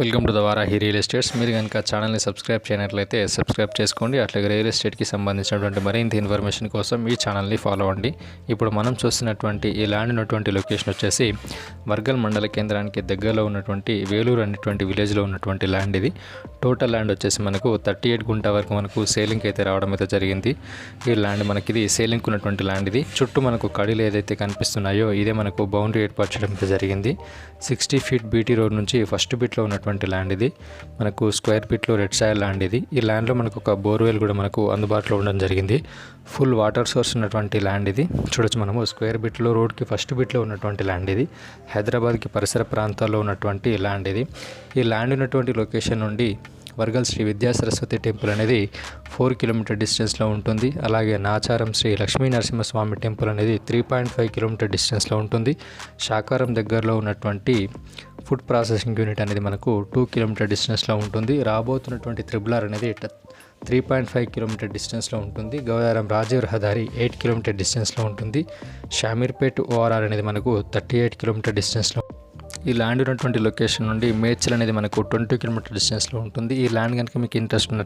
Welcome to the Varahi real estates. మీరు కనుక ఛానల్ని సబ్స్క్రైబ్ చేయనట్లయితే సబ్స్క్రైబ్ చేసుకోండి. అట్లాగే రియల్ ఎస్టేట్కి సంబంధించినటువంటి మరింత ఇన్ఫర్మేషన్ కోసం ఈ ఛానల్ని ఫాలో అవ్వండి. ఇప్పుడు మనం చూస్తున్నటువంటి ఈ ల్యాండ్ ఉన్నటువంటి లొకేషన్ వచ్చేసి వర్గల్ మండల కేంద్రానికి దగ్గరలో ఉన్నటువంటి వేలూరు అనేటువంటి విలేజ్లో ఉన్నటువంటి ల్యాండ్ ఇది. టోటల్ ల్యాండ్ వచ్చేసి మనకు థర్టీ ఎయిట్ గుంట వరకు మనకు సేలింగ్కి అయితే రావడం అయితే జరిగింది. ఈ ల్యాండ్ మనకి ఇది సేలింగ్కి ఉన్నటువంటి ల్యాండ్ ఇది. చుట్టూ మనకు కడీలు ఏదైతే కనిపిస్తున్నాయో ఇదే మనకు బౌండరీ ఏర్పరచడం అయితే జరిగింది. సిక్స్టీ ఫీట్ బీటీ రోడ్ నుంచి ఫస్ట్ బిట్లో ఉన్నటువంటి ల్యాండ్ ఇది. మనకు స్క్వేర్ ఫీట్లో రెడ్ సాయిల్ ల్యాండ్ ఇది. ఈ ల్యాండ్లో మనకు ఒక బోర్వెల్ కూడా మనకు అందుబాటులో ఉండడం జరిగింది. ఫుల్ వాటర్ సోర్స్ ఉన్నటువంటి ల్యాండ్ ఇది. చూడొచ్చు మనము స్క్వేర్ బిట్లో రోడ్కి ఫస్ట్ బిట్లో ఉన్నటువంటి ల్యాండ్ ఇది. హైదరాబాద్కి పరిసర ప్రాంతాల్లో ఉన్నటువంటి ల్యాండ్ ఇది. ఈ ల్యాండ్ ఉన్నటువంటి లొకేషన్ నుండి వర్గల్ శ్రీ విద్యా సరస్వతి టెంపుల్ అనేది ఫోర్ కిలోమీటర్ డిస్టెన్స్లో ఉంటుంది. అలాగే నాచారం శ్రీ లక్ష్మీ నరసింహస్వామి టెంపుల్ అనేది త్రీ పాయింట్ ఫైవ్ కిలోమీటర్ డిస్టెన్స్లో ఉంటుంది. శాకారం దగ్గరలో ఉన్నటువంటి ఫుడ్ ప్రాసెసింగ్ యూనిట్ అనేది మనకు టూ కిలోమీటర్ డిస్టెన్స్లో ఉంటుంది. రాబోతున్నటువంటి త్రిబుల్ ఆర్ అనేది త్రీ పాయింట్ ఫైవ్ కిలోమీటర్ డిస్టెన్స్లో ఉంటుంది. గోదావరం రాజీవ్ రహదారి ఎయిట్ కిలోమీటర్ డిస్టెన్స్లో ఉంటుంది. షామీర్పేట్ ఓఆర్ఆర్ అనేది మనకు థర్టీ ఎయిట్ కిలోమీటర్ డిస్టెన్స్లో ఈ ల్యాండ్ ఉన్నటువంటి లొకేషన్ నుండి మేడ్చల్ అనేది మనకు ట్వంటీ కిలోమీటర్ డిస్టెన్స్లో ఉంటుంది. ఈ ల్యాండ్ కనుక మీకు ఇంట్రెస్ట్ ఉన్నట్లయితే